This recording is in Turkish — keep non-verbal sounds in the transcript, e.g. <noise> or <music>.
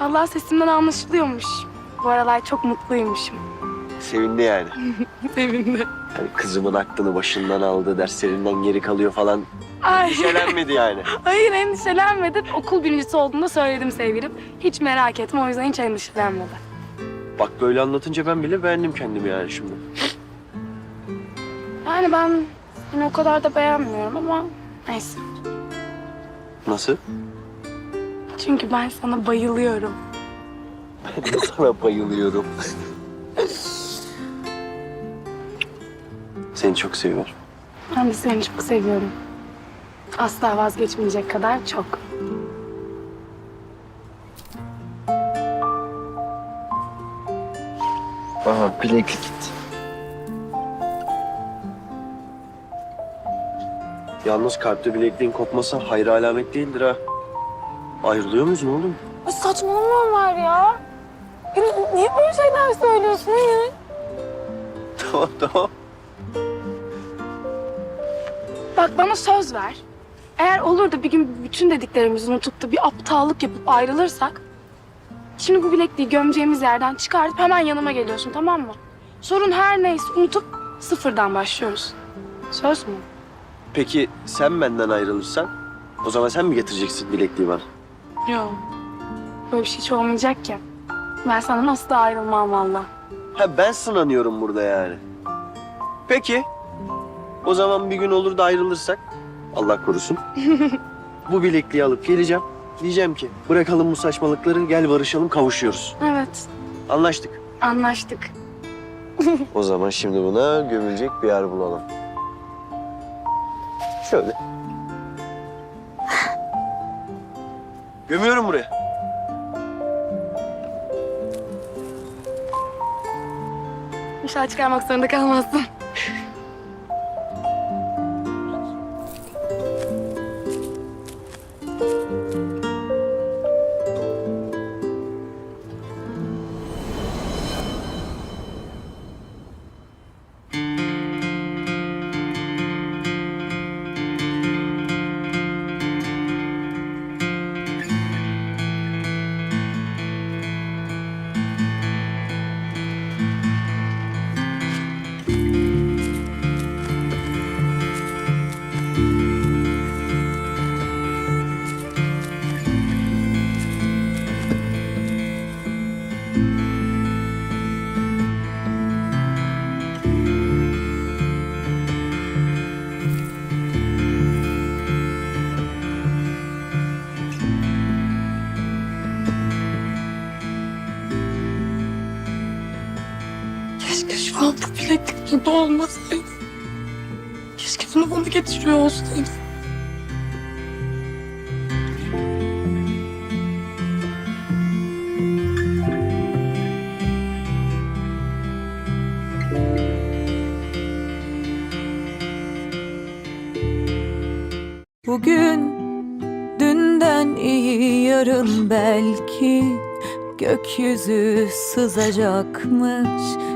Allah sesimden anlaşılıyormuş. Bu aralar çok mutluymuşum. Sevindi yani. <laughs> Sevindi. Hani kızımın aklını başından aldı, derslerinden geri kalıyor falan. Ay. Endişelenmedi yani. <laughs> Hayır endişelenmedim. Okul birincisi olduğunda söyledim sevgilim. Hiç merak etme o yüzden hiç endişelenmedi. Bak böyle anlatınca ben bile beğendim kendimi yani şimdi. Yani ben seni o kadar da beğenmiyorum ama neyse. Nasıl? Çünkü ben sana bayılıyorum. Ben de sana bayılıyorum. Seni çok seviyorum. Ben de seni çok seviyorum. Asla vazgeçmeyecek kadar çok. Aha bileklik gitti. Yalnız kalpte bilekliğin kopması hayır alamet değildir ha. Ayrılıyor muyuz ne oğlum? Ay saçmalama var ya. Ya Niye böyle şeyler söylüyorsun ya? tamam tamam. Bak bana söz ver. Eğer olur da bir gün bütün dediklerimizi unutup da bir aptallık yapıp ayrılırsak... Şimdi bu bilekliği gömeceğimiz yerden çıkartıp hemen yanıma geliyorsun tamam mı? Sorun her neyse unutup sıfırdan başlıyoruz. Söz mü? Peki sen benden ayrılırsan o zaman sen mi getireceksin bilekliği bana? Yok. Böyle bir şey hiç olmayacak ki. Ben senden asla ayrılmam valla. Ha ben sınanıyorum burada yani. Peki. O zaman bir gün olur da ayrılırsak Allah korusun. <laughs> bu bilekliği alıp geleceğim. Diyeceğim ki bırakalım bu saçmalıkları gel barışalım kavuşuyoruz. Evet Anlaştık. anlaştık. <laughs> O zaman şimdi buna gömülecek bir yer bulalım. Şöyle. Gömüyorum buraya. İnşallah çıkarmak zorunda kalmazsın. Keşke şu an bu bileklik burada olmasaydı. Keşke bunu bana getiriyor olsaydı. Bugün dünden iyi yarın belki gökyüzü sızacakmış